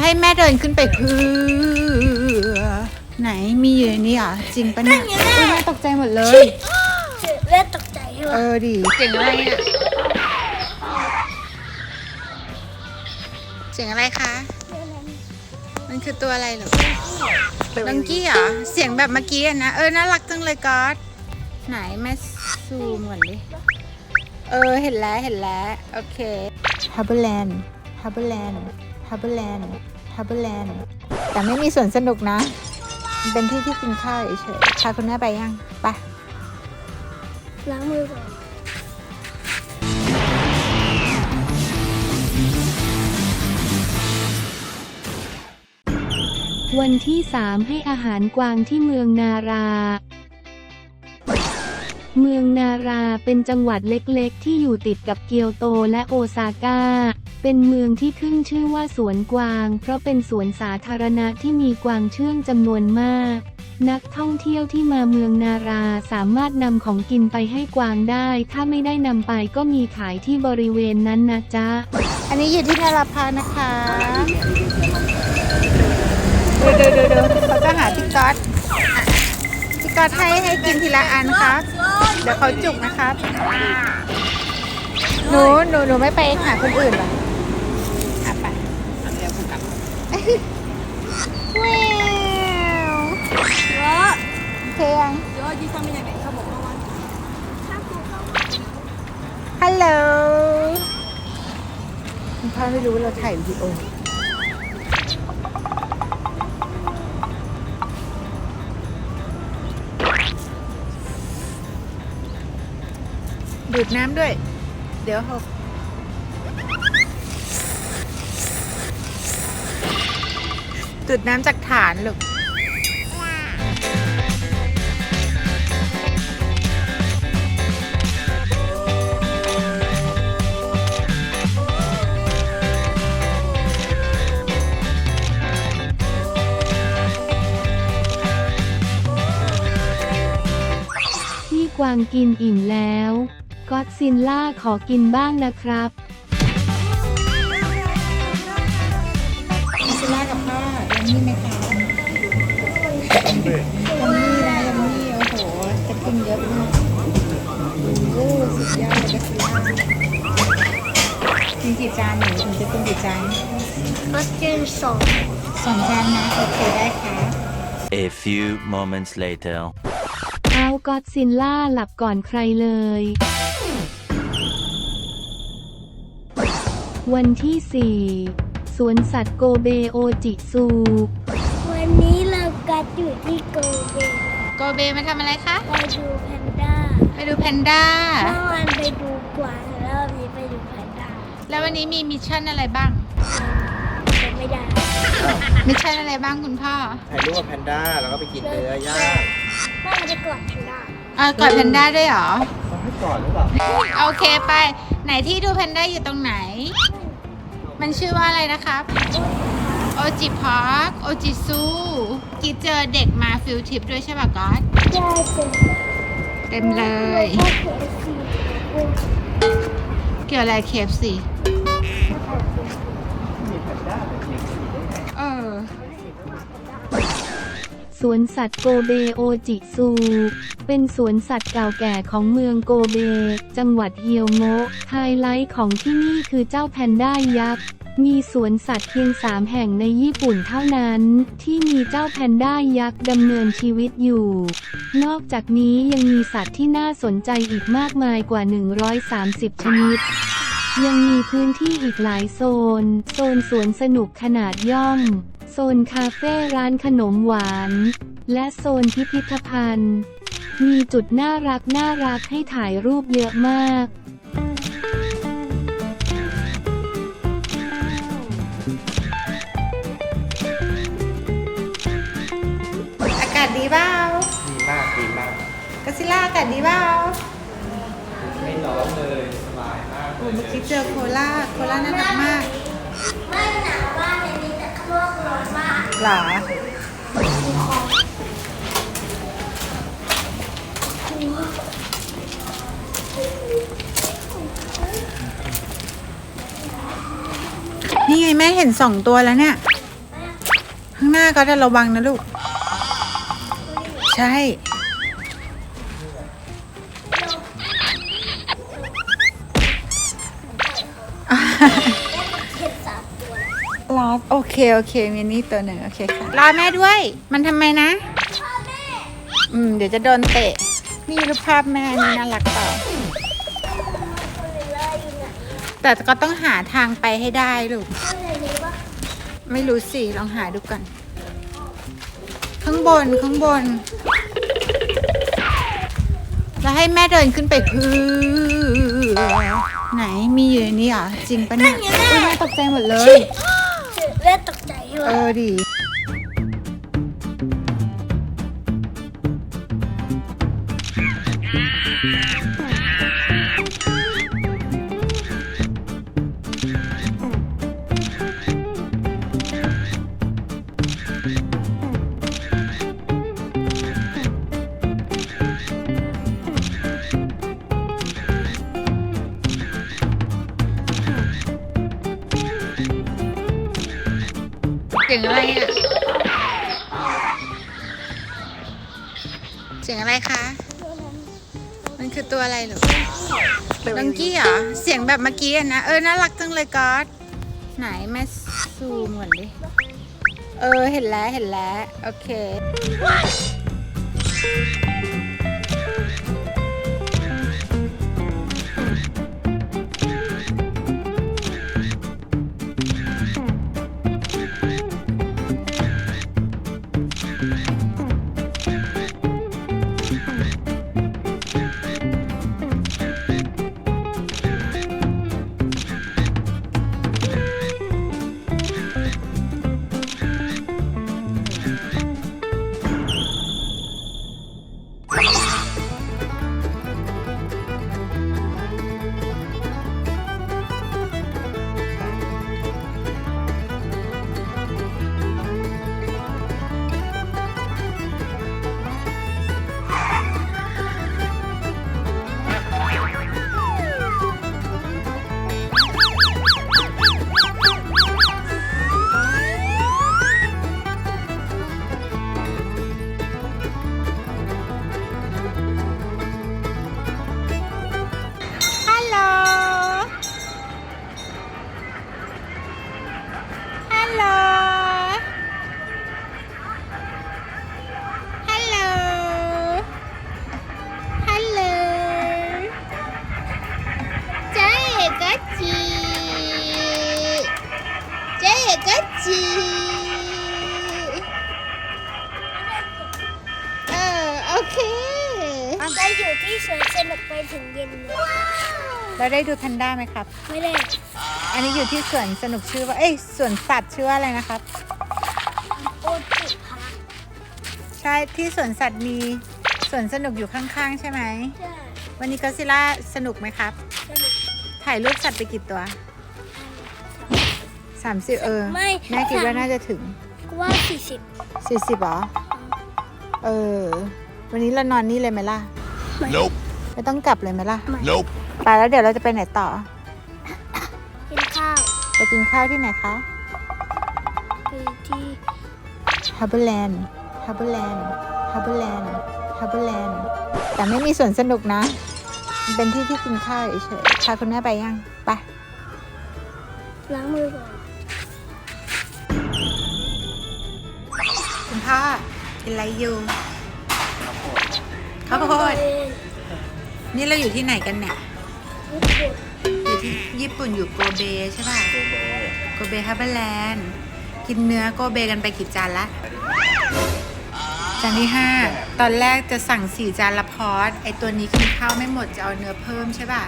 แล้วให้แม่เดินขึ้นไปเพื่อไหนมีอยู่ในนี้เหรอจริงปะเนี่ยอุ๊ยแม่ตกใจหมดเลย เล่นตกใจใช่ไหมเออดิเสียงอะไรอะเสียงอะไรคะ มันคือตัวอะไรเหรอดังกี้เหรอเสียงแบบเมื่อกี้อะนะเออน่ารักจังเลยก๊อตไหนแม่ซูมก่อนดิเออเห็นแล้วเห็นแล้วโอเคฮับเบิลแลนด์ฮับเบิลแลนด์ ฮับเบิลแลนด์ฮับเบิลแลนด์แต่ไม่มีสวนสนุกนะมันเป็นที่ที่กินข้าวเฉยๆพาคุณแม่ไปยังไปล้างมือก่อนวันที่ 3 ให้อาหารกวางที่เมืองนารา เมืองนาราเป็นจังหวัดเล็กๆ ที่อยู่ติดกับเกียวโตและโอซาก้า เป็นเมืองที่ขึ้นชื่อว่าสวนกวาง เพราะเป็นสวนสาธารณะที่มีกวางเชื่องจำนวนมาก นักท่องเที่ยวที่มาเมืองนาราสามารถนำของกินไปให้กวางได้ ถ้าไม่ได้นำไปก็มีขายที่บริเวณนั้นนะจ๊ะ อันนี้อยู่ที่นาราพานะคะเดูดูดูดูเขาจะหาพี่ก๊อตอะพี่ ก๊อตให้ให้กินทีละอันครับ เดี๋ยวเขาจุกนะครับ หนูหนูหนูไม่ไปหาคนอื่นเหรออะไปว้าวโอเคยังฮัลโหลคุณพ่อไม่รู้เราถ่ายวิดีโอ ดูดน้ำด้วย เดี๋ยวหกดูดน้ำจากฐานลูกพี่กวางกินอิ่มแล้ว ก็อดซินล่าขอกินบ้างนะครับซิล่ากับพ่อยังนี่ไหมคะยังนี่นะยังนี่โอ้โหจะกินเยอะมากโอ้สุดยอดเลยก็ซิล่ากินกี่จานหนูถึงจะกินกี่จานก็กินสองสองจานนะโอเคได้ค่ะ A few moments later. เอาก็อดซินล่าหลับก่อนใครเลย วันที่ 4 สวนสัตว์โกเบโอจิซู วันนี้เรากัดอยู่ที่โกเบโกเบมาทำอะไรคะ ไปดูแพนด้าไปดูแพนด้าเมื่อวานไปดูกวางแล้ววันนี้ไปดูแพนด้าแล้ววันนี้มีมิชชั่นอะไรบ้าง จำไม่ได้มิชชั่นอะไรบ้างคุณพ่อถ่ายรูปกับแพนด้าแล้วก็ไปกินเนื้อย่างไม่ได้กอดแพนด้า อ่ากอดแพนด้าด้วยเหรอ เขาให้ก่อนหรือเปล่า โอเคไป ไหนที่ดูแพนด้าอยู่ตรงไหน มันชื่อว่าอะไรนะครับโอจิพาร์คโอจิซูกีเจอเด็กมาฟิลทิปด้วยใช่ป่ะก๊อตใช่เต็มเลยเคสซีเกี่ยวอะไรเคฟสิเออ สวนสัตว์โกเบโอจิซู เป็นสวนสัตว์เก่าแก่ของเมืองโกเบ จังหวัดเฮียวโมะไฮไลท์ของที่นี่คือเจ้าแพนด้ายักษ์ มีสวนสัตว์เพียงสามแห่งในญี่ปุ่นเท่านั้น ที่มีเจ้าแพนด้ายักษ์ดำเนินชีวิตอยู่ นอกจากนี้ยังมีสัตว์ที่น่าสนใจอีกมากมายกว่า 130 ชนิดยังมีพื้นที่อีกหลายโซน โซนสวนสนุกขนาดย่อม โซนคาเฟ่ร้านขนมหวาน และโซนพิพิธภัณฑ์ มีจุดน่ารักน่ารักให้ถ่ายรูปเยอะมากอากาศดีเปล่าดีมากดีมากกัซิล่าอากาศดีเปล่าไม่ร้อนเลย สบายมากโอ้เมื่อกี้เจอโคล่าโคล่าน่ารักมาก ไม่หนาวมากในนี้แต่ข้างนอกร้ อนมากหรอนี่ไงแม่เห็นสองตัวแล้วเนี่ย ข้างหน้าก็จะระวังนะลูก ใช่ รอโอเค โอเคมีนี่ตัวหนึ่งโอเคค่ะรอแม่ด้วย มันทำไมนะ อืม เดี๋ยวจะโดนเตะ นี่รูปภาพแม่นี่น่ารักเปล่าแต่ก็ต้องหาทางไปให้ได้ลูก ไม่รู้สิ ลองหาดูก่อน ข้างบน ข้างบน แล้วให้แม่เดินขึ้นไปพื้นไหนมีอยู่ในนี่เหรอจริงปะเนี่ยอุ๊ยแม่ตกใจหมดเลย เล่นตกใจใช่ไหมเออดี สียงอะไรอะ เสียงอะไรคะ มันคือตัวอะไรเหรอดังกี้เหรอ เสียงแบบเมื่อกี้อะนะ เออ น่ารักจังเลยก๊อตไหนแม่ซูมก่อนดิ เออ เห็นแล้ว เห็นแล้ว โอเค กัจจีเออโอเคได้อยู่ที่สวนสนุกไปถึงเย็นเลยเราได้ดูแพนด้าไหมครับ ไม่ได้อันนี้อยู่ที่สวนสนุกชื่อว่า เอ้ยสวนสัตว์ชื่อว่าอะไรนะครับ โอจิพาร์คใช่ที่สวนสัตว์มีสวนสนุกอยู่ข้างๆ ใช่ไหม ใช่วันนี้ก็ซิล่าสนุกไหมครับ สนุกถ่ายรูปสัตว์ไปกี่ตัว 30เออไม่แม่คิดว่าน่าจะถึงกูว่าสี่สิบ40หรอ เออ วันนี้เรานอนนี่เลยไหมล่ะ Nope. ไม่ต้องกลับเลยไหมล่ะ Nope. ไปแล้วเดี๋ยวเราจะไปไหนต่อ กินข้าว ไปกินข้าวที่ไหนคะไปที่ฮับเบิลแลนด์ฮับเบิลแลนด์ฮับเบิลแลนด์ฮับเบิลแลนด์แต่ไม่มีสวนสนุกนะมันเป็นที่ที่กินข้าวเฉยๆพาคุณแม่ไปยัง ไป ล้างมือก่อน พ่อกินอะไรอยู่ข้าวโพดเองนี่เราอยู่ที่ไหนกันเนี่ยญี่ปุ่นอยู่ที่ญี่ปุ่นอยู่โกเบใช่ป่ะโกเบฮับเบิลแลนด์กินเนื้อโกเบกันไปกี่จานละจานที่ห้าตอนแรกจะสั่งสี่จานละพอร์ตไอตัวนี้กินข้าวไม่หมดจะเอาเนื้อเพิ่มใช่ป่ะ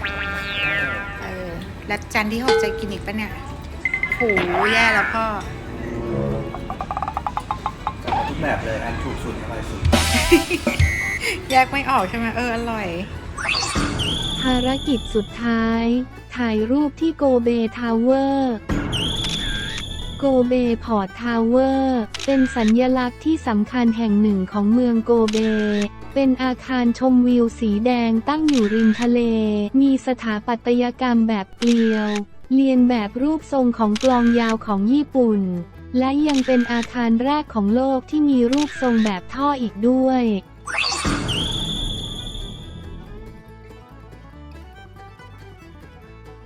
เออแล้วจานที่หกจะกินอีกปะเนี่ยโหแย่แล้วพ่อทุก แบบเลยอันถูกสุดอร่อยสุด แยกไม่ออกใช่ไหมเอออร่อย ภารกิจสุดท้าย ถ่ายรูปที่โกเบทาวเวอร์ โกเบพอร์ตทาวเวอร์ เป็นสัญญลักษณ์ที่สำคัญแห่งหนึ่งของเมืองโกเบ เป็นอาคารชมวิวสีแดงตั้งอยู่ริมทะเล มีสถาปัตยกรรมแบบเกลียว เรียนแบบรูปทรงของกลองยาวของญี่ปุ่น และยังเป็นอาคารแรกของโลกที่มีรูปทรงแบบท่ออีกด้วย